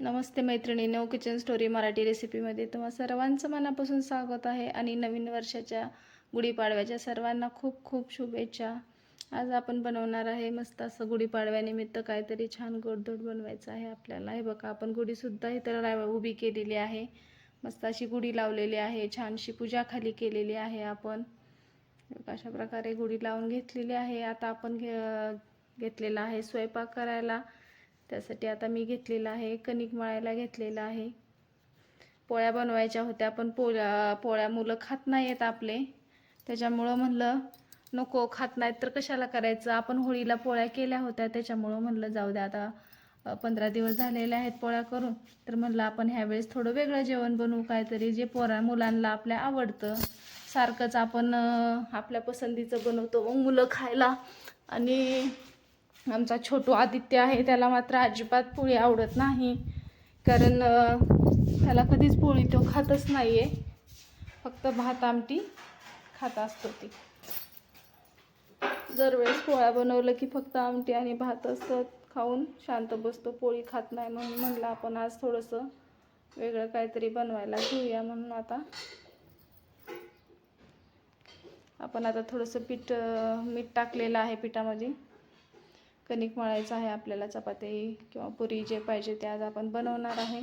नमस्ते मैत्रिणी नऊ kitchen story Marathi रेसिपीमध्ये तुम्हा सर्वांचं मनापासून स्वागत आहे आणि नवीन वर्षाच्या गुढीपाडव्याच्या सर्वांना खूप खूप शुभेच्छा. आज आपण बनवणार आहे मस्त असं गुढीपाडव्यानिमित्त काहीतरी छान गोडधोड बनवायचं आहे आपल्याला. हे बघा आपण गुढीसुद्धा इतर उभी केलेली आहे. मस्त अशी गुढी लावलेली आहे छानशी पूजा खाली केलेली आहे आपण. अशा प्रकारे गुढी लावून घेतलेली आहे. आता आपण घे घेतलेला आहे स्वयंपाक करायला. त्यासाठी आता मी घेतलेला आहे कणिक मळायला घेतलेला आहे. पोळ्या बनवायच्या होत्या पण पोळ्या पोळ्या मुलं खात नाही आहेत आपले. त्याच्यामुळं म्हणलं नको खात नाहीत तर कशाला करायचं? आपण होळीला पोळ्या केल्या होत्या त्याच्यामुळं म्हणलं जाऊ द्या आता पंधरा दिवस झालेले आहेत पोळ्या करून. तर म्हणलं आपण ह्यावेळेस थोडं वेगळं जेवण बनवू काहीतरी जे पोरा मुलांना आपल्या आवडतं. सारखंच आपण आपल्या पसंतीचं बनवतो. मग मुलं खायला आणि आमचा छोटू आदित्य आहे त्याला मात्र अजिबात पोळी आवडत नाही. कारण त्याला कधीच पोळी तो खातच नाही आहे फक्त भात आमटी खात असतो ती. दरवेळेस पोळ्या बनवलं की फक्त आमटी आणि भात असतं खाऊन शांत बसतो पोळी खात नाही म्हणून म्हणलं आपण आज थोडंसं वेगळं काहीतरी बनवायला घेऊया म्हणून आता. आपण आता थोडंसं पीठ मीठ टाकलेलं आहे पिठामध्ये. कणिक मळायचं आहे आपल्याला चपाती किंवा पुरी जे पाहिजे ते आज आपण बनवणार आहे.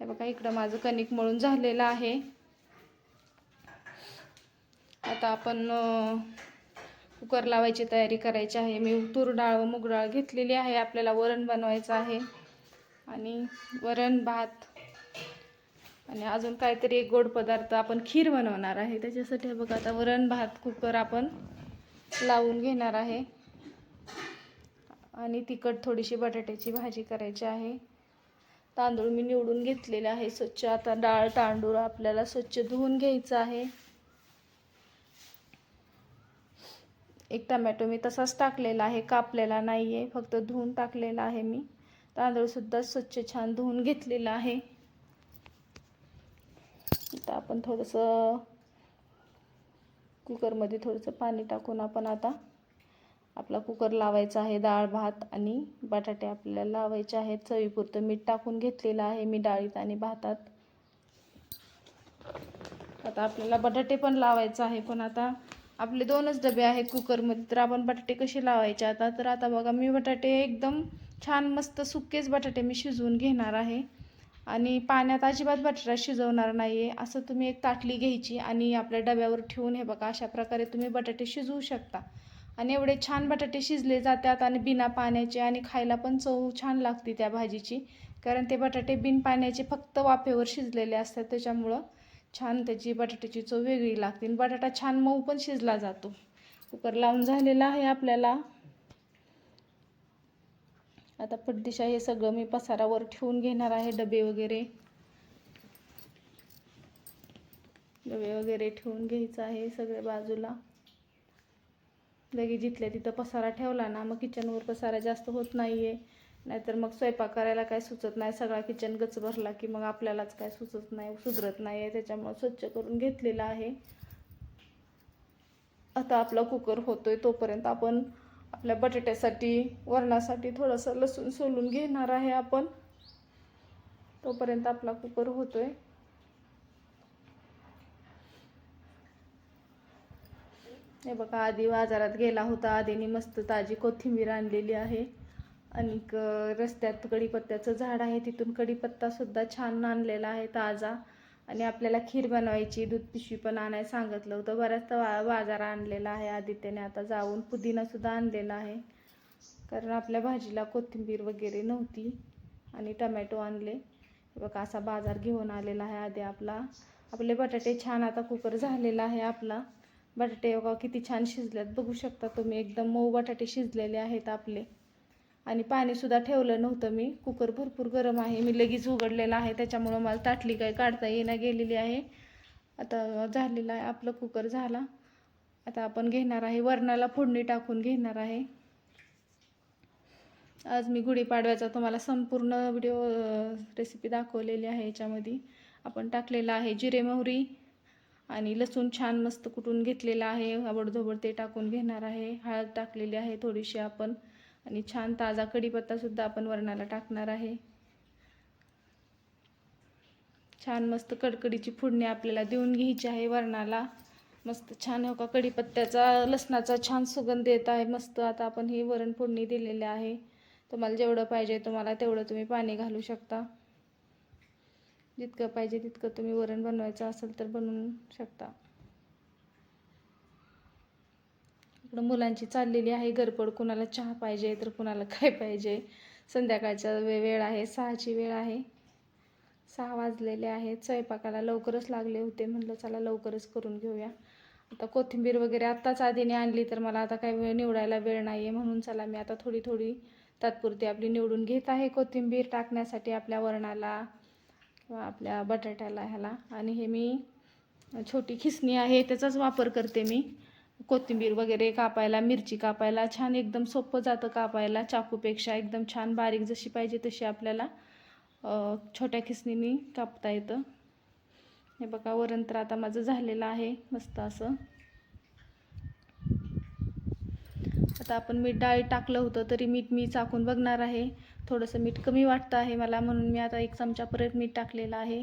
हे बघा इकडं माझं कणिक मळून झालेलं आहे. आता आपण कुकर लावायची तयारी करायची आहे. मी तूर डाळ व मूग डाळ घेतलेली आहे. आपल्याला वरण बनवायचं आहे. आणि वरण भात आणि अजून काहीतरी एक गोड पदार्थ आपण खीर बनवणार आहे. त्याच्यासाठी बघा आता वरण भात कुकर आपण लावून घेणार आहे. आणि तिखट थोडीशी बटाट्याची भाजी करायची आहे. तांदूळ मी निवडून घेतलेले आहे स्वच्छ. आता डाळ तांदूळ आपल्याला स्वच्छ धुवून घ्यायचं आहे. एक टमॅटो मी तसाच टाकलेला आहे कापलेला नाही आहे फक्त धुवून टाकलेला आहे मी. तांदूळसुद्धा स्वच्छ छान धुवून घेतलेला आहे. आता आपण थोडंसं कुकरमध्ये थोडंसं पाणी टाकून आपण आता आपला कुकर लावायचा आहे डाळ भात आणि बटाटे आपल्याला लावायचे आहेत. चवीपुरतं मीठ टाकून घेतलेलं आहे मी डाळीत आणि भातात. आता आपल्याला बटाटे पण लावायचं आहे पण आता आपले दोनच डबे आहेत कुकरमध्ये तर आपण बटाटे कसे लावायचे? आता तर आता बघा मी बटाटे एकदम छान मस्त सुकेच बटाटे मी शिजवून घेणार आहे. आणि पाण्यात अजिबात बटाटा शिजवणार नाही आहे असं तुम्ही एक ताटली घ्यायची आणि आपल्या डब्यावर ठेवून हे बघा अशा प्रकारे तुम्ही बटाटे शिजवू शकता. आणि एवढे छान बटाटे शिजले जातात आणि बिना पाण्याचे आणि खायला पण चव छान लागते त्या भाजीची. कारण ते बटाटे बिन पाण्याचे फक्त वाफेवर शिजलेले असतात. त्याच्यामुळं छान त्याची बटाट्याची चव वेगळी लागते. आणि बटाटा छान मऊ पण शिजला जातो. कुकर लावून झालेला आहे आपल्याला. आता पट्टीशा हे सगळं मी पसारावर ठेवून घेणार आहे डबे वगैरे. डबे वगैरे ठेवून घ्यायचं आहे सगळ्या बाजूला. लगे जिथल्या तिथं पसारा ठेवला ना मग किचनवर पसारा जास्त होत नाही आहे नाहीतर मग स्वयंपाक करायला काय सुचत नाही. सगळा किचन गच भरला की मग आपल्यालाच काय सुचत नाही सुधरत नाही आहे त्याच्यामुळं स्वच्छ करून घेतलेला आहे. आता आपला कुकर होतोय तोपर्यंत आपण आपल्या बटाट्यासाठी वरणासाठी थोडंसं लसूण सोलून घेणार आहे आपण. तोपर्यंत आपला कुकर होतोय. हे बघा आधी बाजारात गेला होता. आधीने मस्त ताजी कोथिंबीर आणलेली आहे. आणि रस्त्यात कढीपत्त्याचं झाड आहे. तिथून कढीपत्तासुद्धा छान आणलेला आहे ताजा. आणि आपल्याला खीर बनवायची दूध पिशवी पण आणायला सांगितलं होतं. बऱ्याचदा वा बाजार आणलेला आहे आदित्यने. आता जाऊन पुदिनासुद्धा आणलेला आहे. कारण आपल्या भाजीला कोथिंबीर वगैरे नव्हती आणि टमॅटो आणले. हे बघा असा बाजार घेऊन आलेला आहे आधी आपला. आपले बटाटे छान आता कुकर झालेला आहे आपला. बटाटे बघा किती छान शिजलेत. बघू शकता तुम्ही एकदम मऊ बटाटे शिजलेले आहेत आपले. आणि पाणीसुद्धा ठेवलं नव्हतं मी. कुकर भरपूर गरम आहे. मी लगेच उघडलेला आहे. त्याच्यामुळं मला ताटली काय काढता येईना गेलेली आहे. आता झालेला आहे. आपलं कुकर झाला. आता आपण घेणार आहे. वरणाला फोडणी टाकून घेणार आहे. आज मी गुढीपाडव्याचा तुम्हाला संपूर्ण व्हिडिओ रेसिपी दाखवलेली आहे याच्यामध्ये. आपण टाकलेलं आहे जिरे मोहरी. आणि लसूण छान मस्त कुटून घेतलेलं आहे. आवडधोबड ते टाकून घेणार आहे. हळद टाकलेली आहे थोडीशी आपण. आणि छान ताजा कढीपत्तासुद्धा आपण वरणाला टाकणार आहे. छान मस्त कडकडीची फोडणी आपल्याला देऊन घ्यायची आहे वरणाला. मस्त छान हो का कढीपत्त्याचा लसणाचा छान सुगंध येत आहे. मस्त आता आपण ही वरण फोडणी दिलेली आहे. तुम्हाला जेवढं पाहिजे तुम्हाला तेवढं तुम्ही पाणी घालू शकता. जितकं पाहिजे तितकं तुम्ही वरण बनवायचं असेल तर बनवू शकता. इकडं मुलांची चाललेली आहे गरपड कुणाला चहा पाहिजे तर कुणाला काय पाहिजे? संध्याकाळचा वे वेळ आहे सहाची वेळ आहे. सहा वाजलेले आहेत. स्वयंपाकाला लवकरच लागले होते. म्हटलं चला लवकरच करून घेऊया. आता कोथिंबीर वगैरे आत्ताच आधीने आणली तर मला आता काय वेळ निवडायला वेळ नाही आहे म्हणून चला मी आता थोडी थोडी तात्पुरती आपली निवडून घेत आहे कोथिंबीर टाकण्यासाठी आपल्या वरणाला. किंवा आपल्या बटाट्याला ह्याला. आणि हे मी छोटी खिसणी आहे त्याचाच वापर करते मी. कोथिंबीर वगैरे कापायला मिरची कापायला छान एकदम सोपं जातं कापायला. चाकूपेक्षा एकदम छान बारीक जशी पाहिजे तशी आपल्याला छोट्या खिसणीने कापता येतं. हे बघा वरण तर आता माझं झालेलं आहे मस्त असं. आता आपण मीठ डाळी टाकलं होतं तरी मीठ मी चाकून बघणार आहे. थोडंसं मीठ कमी वाटतं आहे मला म्हणून मी आता एक चमचा परत मीठ टाकलेलं आहे.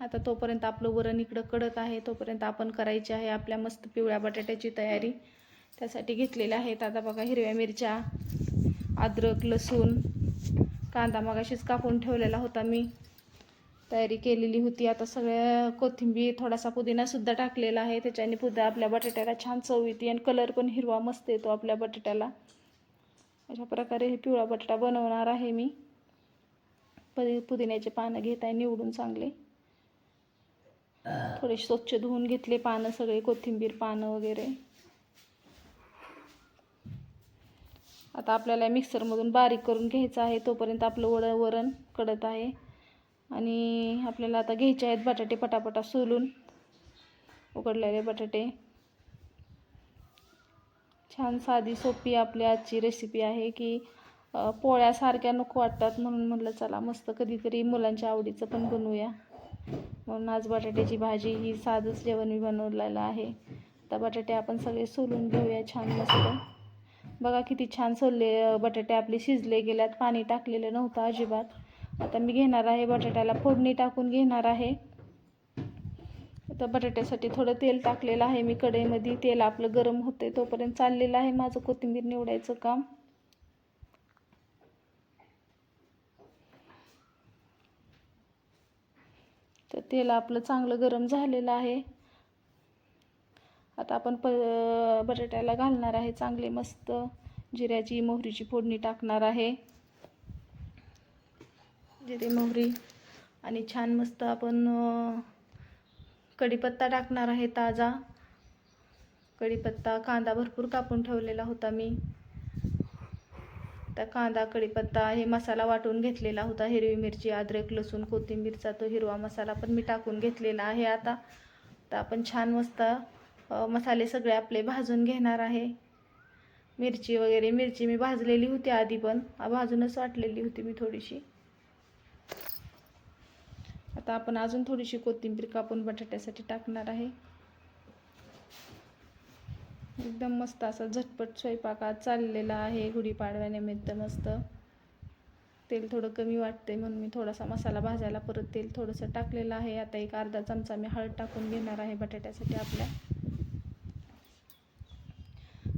आता तोपर्यंत आपलं वरण इकडं कडक आहे तोपर्यंत आपण करायची आहे आपल्या मस्त पिवळ्या बटाट्याची तयारी. त्यासाठी घेतलेल्या आहेत आता बघा हिरव्या मिरच्या अद्रक लसूण कांदा मगाशीच कापून ठेवलेला होता मी. तयारी केलेली होती. आता सगळ्या कोथिंबीर थोडासा पुदिनासुद्धा टाकलेला आहे. त्याच्याने पुन्हा आपल्या बटाट्याला छान चव येते आणि कलर पण हिरवा मस्त येतो आपल्या बटाट्याला. अशा प्रकारे हे पिवळा बटाटा बनवणार आहे मी. पदि पुदिन्याचे पानं घेत आहे निवडून चांगले. थोडे स्वच्छ धुवून घेतले पानं सगळे कोथिंबीर पानं वगैरे. आता आपल्याला मिक्सरमधून बारीक करून घ्यायचं आहे. तोपर्यंत आपलं वड वरण कडत आहे. आणि आपल्याला आता घ्यायचे आहेत बटाटे पटापटा सोलून. उकडलेले बटाटे. छान साधी सोपी आपली आजची रेसिपी आहे की पोळ्यासारख्या नको वाटतात म्हणून म्हटलं चला मस्त कधीतरी मुलांच्या आवडीचं पण बनवूया. म्हणून आज बटाट्याची भाजी ही साधंच जेवण मी बनवलेलं आहे. आता बटाटे आपण सगळे सोलून घेऊया छान मस्त. बघा किती छान सोलले बटाटे आपले शिजले गेल्यात. पाणी टाकलेलं नव्हतं अजिबात. आता मी घेणार आहे बटाट्याला फोडणी टाकून घेणार आहे. आता बटाट्यासाठी थोडं तेल टाकलेलं आहे मी कढईमध्ये. तेल आपलं गरम होते तोपर्यंत चाललेलं आहे माझं कोथिंबीर निवडायचं काम. तर तेल आपलं चांगलं गरम झालेलं आहे. आता आपण प बटाट्याला घालणार आहे चांगले मस्त जिऱ्याची मोहरीची फोडणी टाकणार आहे. जिरे मोहरी आणि छान मस्त आपण कढीपत्ता टाकणार आहे ताजा. कढीपत्ता कांदा भरपूर कापून ठेवलेला होता मी. त्या कांदा कढीपत्ता हे मसाला वाटून घेतलेला होता. हिरवी मिरची अद्रक लसूण कोथिंबीरचा तो हिरवा मसाला पण मी टाकून घेतलेला आहे आता. तर आपण छान मस्त मसाले सगळे आपले भाजून घेणार आहे. मिरची वगैरे मिरची मी भाजलेली होती आधी पण. भाजूनच वाटलेली होती मी थोडीशी. आता आपण अजून थोडीशी कोथिंबीर कापून बटाट्यासाठी टाकणार आहे. एकदम मस्त असा झटपट स्वयंपाक आज चाललेला आहे. गुढीपाडव्यानिमित्त मस्त. तेल थोडं कमी वाटते म्हणून मी थोडासा मसाला भाजायला परत तेल थोडंसं टाकलेलं आहे. आता एक अर्धा चमचा मी हळद टाकून घेणार आहे बटाट्यासाठी आपल्या.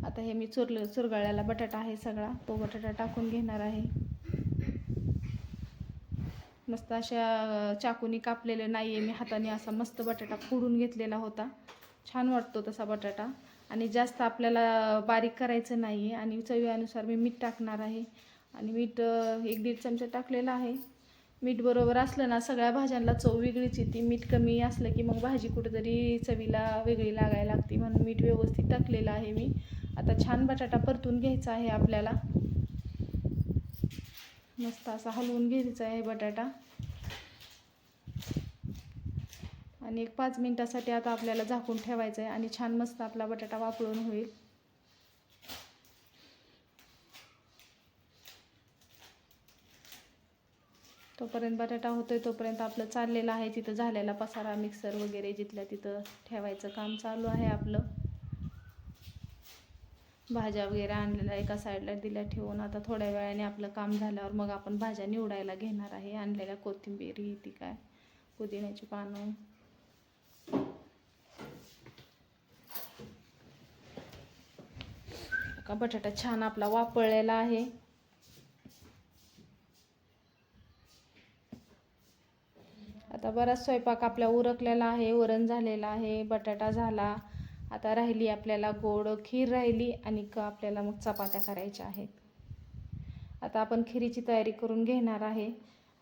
आता हे मी चुरलं चुरगाळ्याला बटाटा आहे सगळा. तो बटाटा टाकून घेणार आहे. मस्त अशा चाकूनी कापलेले नाही आहे मी हाताने असा मस्त बटाटा फोडून घेतलेला होता. छान वाटतो तसा बटाटा. आणि जास्त आपल्याला बारीक करायचं नाही आहे आणि चवीनुसार मी मीठ टाकणार आहे. आणि मीठ एक दीड चमचा टाकलेला आहे. मीठ बरोबर असलं ना सगळ्या भाज्यांना चव वेगळीच येते. मीठ कमी असलं की मग भाजी कुठेतरी चवीला वेगळी लागायला लागते. म्हणून मीठ व्यवस्थित टाकलेलं आहे मी. आता छान बटाटा परतून घ्यायचा आहे आपल्याला. मस्त असा हलवून घ्यायचा आहे बटाटा. आणि एक पाच मिनटासाठी आता आपल्याला झाकून ठेवायचं आहे आणि छान मस्त आपला बटाटा वापरून होईल. तोपर्यंत बटाटा होतोय तोपर्यंत आपलं चाललेलं आहे. तिथं झालेला पसारा मिक्सर वगैरे जिथल्या तिथं ठेवायचं काम चालू आहे आपलं. भाज्या वगैरे आणलेल्या एका साईडला दिल्या ठेवून. आता थोड्या वेळाने आपलं काम झाल्यावर मग आपण भाज्या निवडायला घेणार आहे. आणलेल्या कोथिंबीरी ती काय? पुदिन्याची पानं. का बटाटा छान आपला वापरलेला आहे. आता बराच स्वयंपाक आपला उरकलेला आहे वरण झालेला आहे बटाटा झाला. आता राहिली आपल्याला गोड खीर राहिली आणि क आपल्याला मग चपात्या करायच्या आहेत. आता आपण खिरीची तयारी करून घेणार आहे.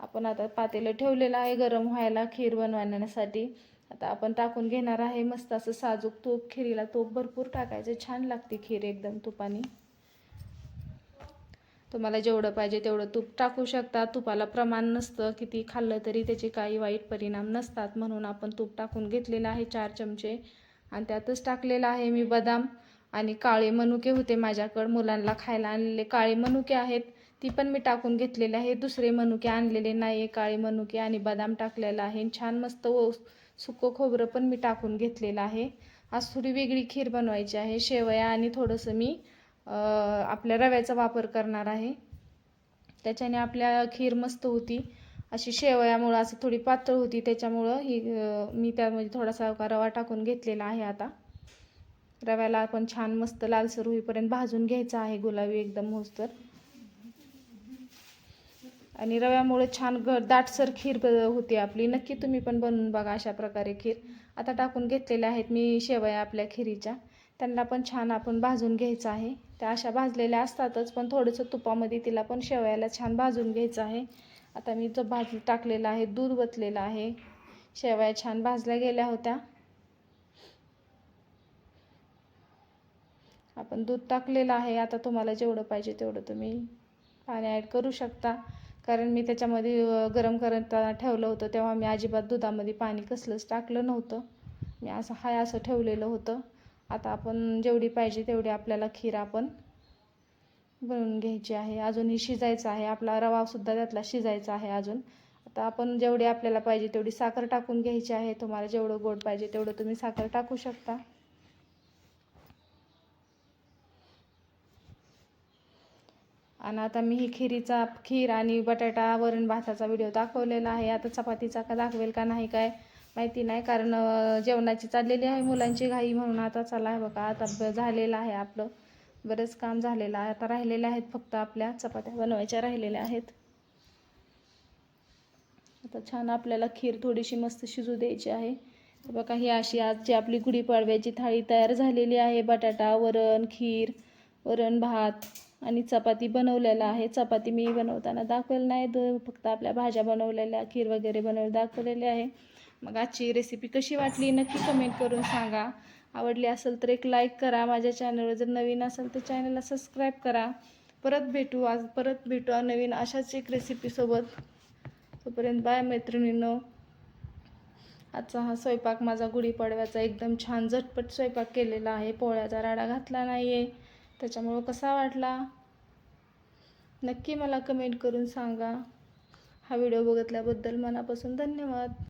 आपण आता पातेलं ठेवलेलं आहे गरम व्हायला खीर बनवण्यासाठी. आता आपण टाकून घेणार आहे मस्त असं साजूक तूप. खिरीला तूप भरपूर टाकायचं. छान लागते खीर एकदम तुपाने. तुम्हाला जेवढं पाहिजे तेवढं तूप टाकू शकता. तुपाला प्रमाण नसतं. किती खाल्लं तरी त्याचे काही वाईट परिणाम नसतात. म्हणून आपण तूप टाकून घेतलेलं आहे चार चमचे. आणि त्यातच टाकलेलं आहे मी बदाम आणि काळे मनुके होते माझ्याकडं. मुलांना खायला आणलेले काळे मनुके आहेत ती पण मी टाकून घेतलेले आहे. दुसरे मनुके आणलेले नाही काळे मनुके आणि बदाम टाकलेला आहे. छान मस्त व सुकं खोबरं पण मी टाकून घेतलेलं आहे. आज थोडी वेगळी खीर बनवायची आहे. शेवया आणि थोडंसं मी आपल्या रव्याचा वापर करणार आहे. त्याच्याने आपल्या खीर मस्त होती. अशी शेवयामुळं असं थोडी पातळ होती त्याच्यामुळं ही मी त्यामध्ये थोडासा रवा टाकून घेतलेला आहे आता. रव्याला आपण छान मस्त लालसर होईपर्यंत भाजून घ्यायचा आहे गुलाबी एकदम होस्तर आणि रव्यामुळे छान ग दाटसर खीर होती आपली. नक्की तुम्ही पण बनवून बघा अशा प्रकारे खीर. आता टाकून घेतलेल्या आहेत मी शेवया आपल्या खिरीच्या. त्यांना पण छान आपण भाजून घ्यायचं आहे. त्या अशा भाजलेल्या असतातच पण थोडंसं तुपामध्ये तिला पण शेवयाला छान भाजून घ्यायचं आहे. आता मी जो भाज टाकलेला आहे दूध वतलेलं आहे. शेवया छान भाजल्या गेल्या होत्या. आपण दूध टाकलेलं आहे आता तुम्हाला जेवढं पाहिजे तेवढं तुम्ही पाणी ॲड करू शकता. कारण मी त्याच्यामध्ये गरम करताना ठेवलं होतं तेव्हा मी अजिबात दुधामध्ये पाणी कसलंच टाकलं नव्हतं. मी असं हाय असं ठेवलेलं होतं. आता आपण जेवढी पाहिजे तेवढी आपल्याला खीर आपण बनवून घ्यायची आहे. अजूनही शिजायचं आहे. आपला रवासुद्धा त्यातला शिजायचा आहे अजून. आता आपण जेवढी आपल्याला पाहिजे तेवढी साखर टाकून घ्यायची आहे. तुम्हाला जेवढं गोड पाहिजे तेवढं तुम्ही साखर टाकू शकता. आणि आता मी ही खिरीचा खीर आणि बटाटा वरण भाताचा व्हिडिओ दाखवलेला आहे. आता चपातीचा का दाखवेल का नाही काय माहिती नाही. कारण जेवणाची चाललेली आहे मुलांची घाई म्हणून आता चला आहे बघा. आता झालेलं आहे आपलं. बरंच काम झालेलं आहे. आता राहिलेले आहेत फक्त आपल्या चपात्या बनवायच्या राहिलेल्या आहेत. आता छान आपल्याला खीर थोडीशी मस्त शिजू द्यायची आहे. बघा ही अशी आजची आपली गुढीपाडव्याची थाळी तयार झालेली आहे. बटाटा वरण खीर वरण भात आणि चपाती बनवलेला आहे. चपाती मी बनवताना दाखवलं नाही फक्त आपल्या भाज्या बनवलेल्या खीर वगैरे बनवले दाखवलेली आहे. मग आजची रेसिपी कशी वाटली नक्की कमेंट करून सांगा. आवडली असेल तर एक लाईक करा माझ्या चॅनलवर जर नवीन असेल तर चॅनलला सबस्क्राईब करा. परत भेटू आज परत भेटू नवीन अशाच एक रेसिपीसोबत तोपर्यंत बाय मैत्रिणींनो. आजचा हा स्वयंपाक माझा गुढीपाडव्याचा एकदम छान झटपट स्वयंपाक केलेला आहे. पोळ्याचा राडा घातला नाही आहे त्याच्यामुळं कसा वाटला? नक्की मला कमेंट करून सांगा. हा व्हिडिओ बघितल्याबद्दल मनापासून धन्यवाद.